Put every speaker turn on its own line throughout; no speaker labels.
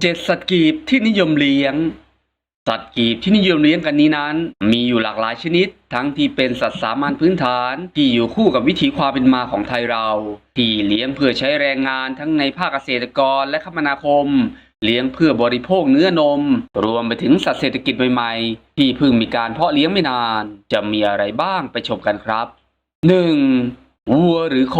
เจ็ดสัตว์กีบที่นิยมเลี้ยง สัตว์กีบที่นิยมเลี้ยงกันนี้นั้น มีอยู่หลากหลายชนิด ทั้งที่เป็นสัตว์สามัญพื้นฐาน ที่อยู่คู่กับวิถีความเป็นมาของไทยเรา ที่เลี้ยงเพื่อใช้แรงงานทั้งในภาคเกษตรกรและคมนาคม เลี้ยงเพื่อบริโภคเนื้อนม รวมไปถึงสัตว์เศรษฐกิจใหม่ๆ ที่เพิ่งมีการเพาะเลี้ยงไม่นาน จะมีอะไรบ้างไปชมกันครับ 1. วัวหรือโค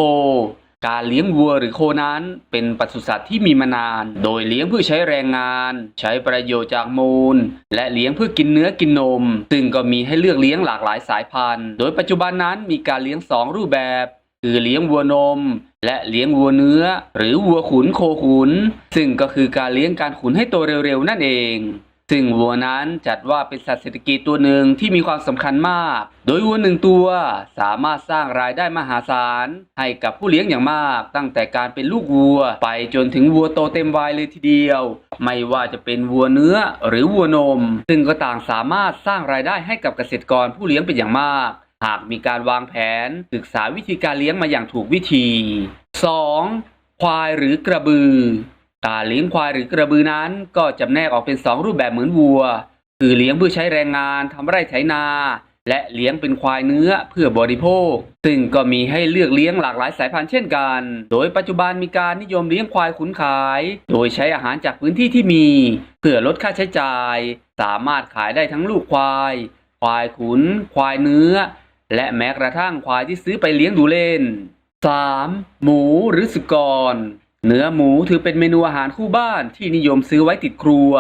การเลี้ยงวัวหรือโคนั้นเป็นปศุสัตว์ที่มีมานาน โดยเลี้ยงเพื่อใช้แรงงาน ใช้ประโยชน์จากมูล และเลี้ยงเพื่อกินเนื้อกินนม ซึ่งก็มีให้เลือกเลี้ยงหลากหลายสายพันธุ์ โดยปัจจุบันนั้นมีการเลี้ยงสองรูปแบบ คือเลี้ยงวัวนม และเลี้ยงวัวเนื้อ หรือวัวขุนโคขุน ซึ่งก็คือการเลี้ยงการขุนให้โตเร็วๆนั่นเอง ซึ่งวัวนั้นจัดว่าเป็นสัตว์เศรษฐกิจตัวหนึ่งที่มีความสำคัญมาก โดยวัวหนึ่งตัวสามารถสร้างรายได้มหาศาล ให้กับผู้เลี้ยงอย่างมาก ตั้งแต่การเป็นลูกวัว ไปจนถึงวัวโตเต็มวัยเลยทีเดียว ไม่ว่าจะเป็นวัวเนื้อหรือวัวนม ซึ่งก็ต่างสามารถสร้างรายได้ให้กับเกษตรกรผู้เลี้ยงเป็นอย่างมาก หากมีการวางแผนศึกษาวิธีการเลี้ยงมาอย่างถูกวิธี 2. ควายหรือกระบือ การเลี้ยงควายหรือกระบือนั้นก็จำแนกออกเป็น 2 รูปแบบเหมือนวัว คือเลี้ยงเพื่อใช้แรงงานทำไร่ไถนา และเลี้ยงเป็นควายเนื้อเพื่อบริโภค ซึ่งก็มีให้เลือกเลี้ยงหลากหลายสายพันธุ์เช่นกัน โดยปัจจุบันมีการนิยมเลี้ยงควายขุนขาย โดยใช้อาหารจากพื้นที่ที่มี เพื่อลดค่าใช้จ่าย สามารถขายได้ทั้งลูกควาย ควายขุน ควายเนื้อ และแม้กระทั่งควายที่ซื้อไปเลี้ยงดูเล่น 3. หมูหรือสุกร เนื้อหมูถือเป็นเมนูอาหารคู่บ้านที่นิยมซื้อไว้ติดครัว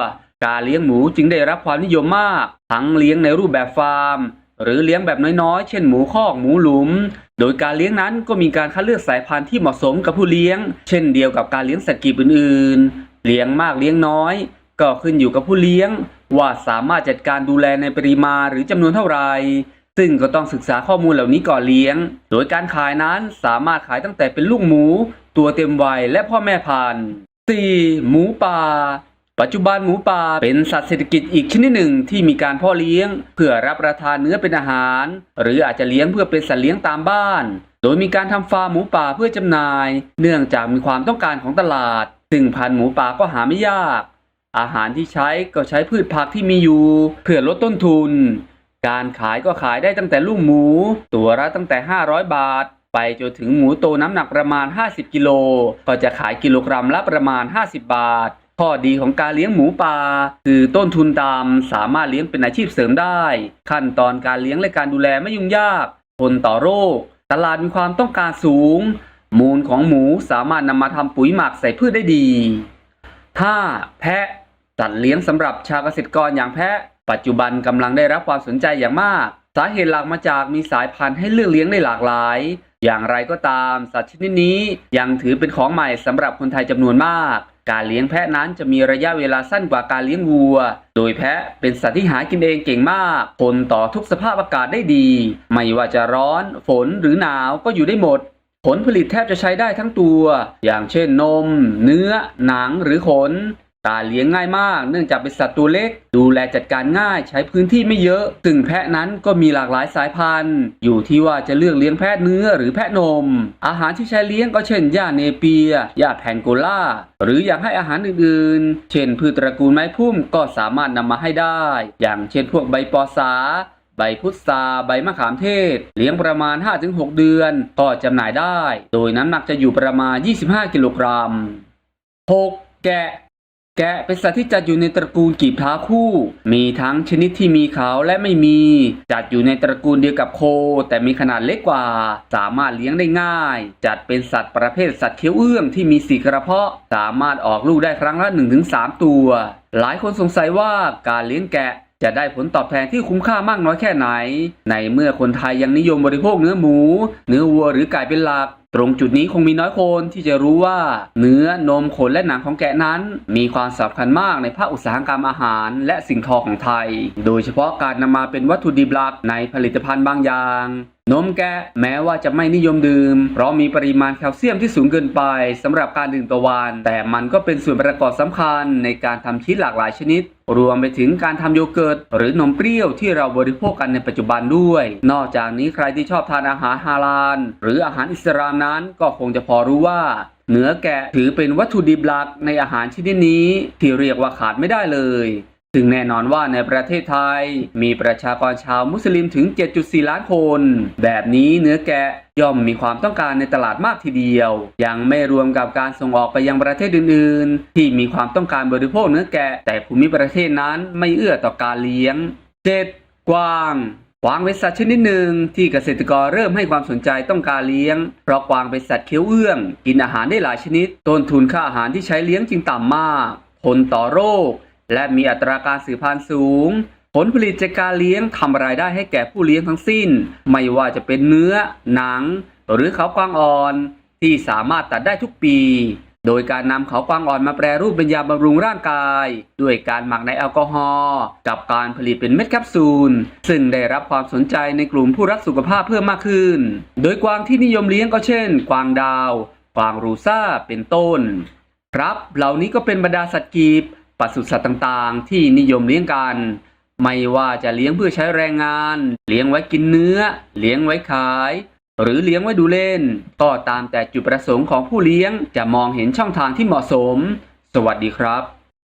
การเลี้ยงหมูจึงได้รับความนิยมมาก ทั้งเลี้ยงในรูปแบบฟาร์ม หรือเลี้ยงแบบน้อยๆ เช่นหมูคอกหมูหลุม โดยการเลี้ยงนั้นก็มีการคัดเลือกสายพันธุ์ที่เหมาะสมกับผู้เลี้ยง เช่นเดียวกับการเลี้ยงสัตว์กีบอื่นๆ เลี้ยงมากเลี้ยงน้อย ก็ขึ้นอยู่กับผู้เลี้ยง ว่าสามารถจัดการดูแลในปริมาณหรือจำนวนเท่าไหร่ซึ่งก็ต้องศึกษาข้อมูลเหล่านี้ก่อนเลี้ยง โดยการขายนั้นสามารถขายตั้งแต่เป็นลูกหมู ตัวเต็มวัยและพ่อแม่พันธุ์ 4. หมูป่า ปัจจุบันหมูป่าเป็นสัตว์เศรษฐกิจอีกชนิดหนึ่งที่มีการพ่อเลี้ยง เพื่อรับประทานเนื้อเป็นอาหาร หรืออาจจะเลี้ยงเพื่อเป็นสัตว์เลี้ยงตามบ้าน โดยมีการทำฟาร์มหมูป่าเพื่อจำหน่าย เนื่องจากมีความต้องการของตลาด ซึ่งพันธุ์หมูป่าก็หาไม่ยาก อาหารที่ใช้ก็ใช้พืชผักที่มีอยู่ เพื่อลดต้นทุน การขายก็ขายได้ตั้งแต่ลูกหมู ตัวละตั้งแต่ 500 บาท ไปจนถึงหมูโตน้ำหนักประมาณ 50 กิโล ก็จะขายกิโลกรัมละประมาณ 50 บาท ข้อดีของการเลี้ยงหมูป่าคือต้นทุนต่ำสามารถเลี้ยงเป็นอาชีพเสริมได้ ขั้นตอนการเลี้ยงและการดูแลไม่ยุ่งยาก ทนต่อโรค ตลาดมีความต้องการสูง มูลของหมูสามารถนำมาทำปุ๋ยหมักใส่พืชได้ดี 5. แพะสัตว์เลี้ยงสำหรับชาวเกษตรกรอย่างแพะ ปัจจุบันกำลังได้รับความสนใจอย่างมาก สาเหตุหลักมาจากมีสายพันธุ์ให้เลือกเลี้ยงได้หลากหลาย อย่างไรก็ตามสัตว์ชนิดนี้ยังถือเป็นของใหม่สำหรับคนไทยจำนวนมาก การเลี้ยงแพะนั้นจะมีระยะเวลาสั้นกว่าการเลี้ยงวัว โดยแพะเป็นสัตว์ที่หากินเองเก่งมากทนต่อทุกสภาพอากาศได้ดี ไม่ว่าจะร้อน ฝนหรือหนาวก็อยู่ได้หมด ผลผลิตแทบจะใช้ได้ทั้งตัว อย่างเช่นนม เนื้อ หนังหรือขน กาเลี้ยงง่ายมาก เนื่องจากเป็นสัตว์ตัวเล็ก ดูแลจัดการง่ายใช้พื้นที่ไม่เยอะ ซึ่งแพะนั้นก็มีหลากหลายสายพันธุ์ อยู่ที่ว่าจะเลือกเลี้ยงแพะเนื้อหรือแพะนม อาหารที่ใช้เลี้ยงก็เช่นหญ้าเนเปียหญ้าแพนโกล่า หรืออยากให้อาหารอื่นๆ เช่นพืชตระกูลไม้พุ่มก็สามารถนำมาให้ได้ อย่างเช่นพวกใบปอสาใบพุทราใบมะขามเทศ เลี้ยงประมาณ 5-6 เดือน ก็จำหน่ายได้ โดยน้ำหนักจะอยู่ประมาณ 25 กิโลกรัม 6. แกะ แกะเป็นสัตว์ที่จัดอยู่ในตระกูลกีบเท้าคู่ มีทั้งชนิดที่มีเขาและไม่มี จัดอยู่ในตระกูลเดียวกับโค แต่มีขนาดเล็กกว่า สามารถเลี้ยงได้ง่าย จัดเป็นสัตว์ประเภทสัตว์เคี้ยวเอื้องที่มีสีกระเพาะ สามารถออกลูกได้ครั้งละ 1-3 ตัว หลายคนสงสัยว่าการเลี้ยงแกะจะได้ผลตอบแทนที่คุ้มค่ามากน้อยแค่ไหน ในเมื่อคนไทยยังนิยมบริโภคเนื้อหมู เนื้อวัวหรือไก่เป็นหลัก ตรงจุดนี้คงมีน้อยคนที่จะรู้ว่า เนื้อนมขนและหนังของแกะนั้น มีความสำคัญมากในภาคอุตสาหกรรมอาหาร และสิ่งทอของไทย โดยเฉพาะการนำมาเป็นวัตถุดิบหลักในผลิตภัณฑ์บางอย่าง นมแกะแม้ว่าจะไม่นิยมดื่ม เพราะมีปริมาณแคลเซียมที่สูงเกินไปสำหรับการดื่มต่อวัน แต่มันก็เป็นส่วนประกอบสำคัญในการทำชีสหลากหลายชนิด รวมไปถึงการทำโยเกิร์ตหรือนมเปรี้ยวที่เราบริโภคกันในปัจจุบันด้วย นอกจากนี้ใครที่ชอบทานอาหารฮาลาลหรืออาหารอิสลามนั้นก็คงจะพอรู้ว่าเนื้อแกะถือเป็นวัตถุดิบหลักในอาหารชนิดนี้ ที่เรียกว่าขาดไม่ได้เลย ซึ่งแน่นอนว่าในประเทศไทย มีประชากรชาวมุสลิมถึง 7.4 ล้านคน แบบนี้เนื้อแกะย่อมมีความต้องการในตลาดมากทีเดียว ยังไม่รวมกับการส่งออกไปยังประเทศอื่น ๆ ที่มีความต้องการบริโภคเนื้อแกะ แต่ภูมิประเทศนั้นไม่เอื้อต่อการเลี้ยง 7. กวางกวางเป็นสัตว์ชนิดหนึ่งที่เกษตรกรเริ่มให้ความสนใจต้องการเลี้ยง เพราะกวางเป็นสัตว์เคี้ยวเอื้อง กินอาหารได้หลายชนิด ต้นทุนค่าอาหารที่ใช้เลี้ยงจึงต่ำมาก ทนต่อโรค และมีอัตราการสืบพันธุ์สูง ผลผลิตจากการเลี้ยงทำรายได้ให้แก่ผู้เลี้ยงทั้งสิ้น ไม่ว่าจะเป็นเนื้อ หนัง หรือเขากวางอ่อน ที่สามารถตัดได้ทุกปี โดยการนำเขากวางอ่อนมาแปรรูปเป็นยาบำรุงร่างกาย ด้วยการหมักในแอลกอฮอล์กับการผลิตเป็นเม็ดแคปซูล ซึ่งได้รับความสนใจในกลุ่มผู้รักสุขภาพเพิ่มมากขึ้น โดยกวางที่นิยมเลี้ยงก็เช่น กวางดาว กวางรูซ่าเป็นต้น ครับ เหล่านี้ก็เป็นบรรดาสัตว์กีบ ปศุสัตว์ต่างๆ ที่นิยมเลี้ยงกัน ไม่ว่าจะเลี้ยงเพื่อใช้แรงงาน เลี้ยงไว้กินเนื้อ เลี้ยงไว้ขาย หรือเลี้ยงไว้ดูเล่น ก็ตามแต่จุดประสงค์ของผู้เลี้ยงจะมองเห็นช่องทางที่เหมาะสม สวัสดีครับ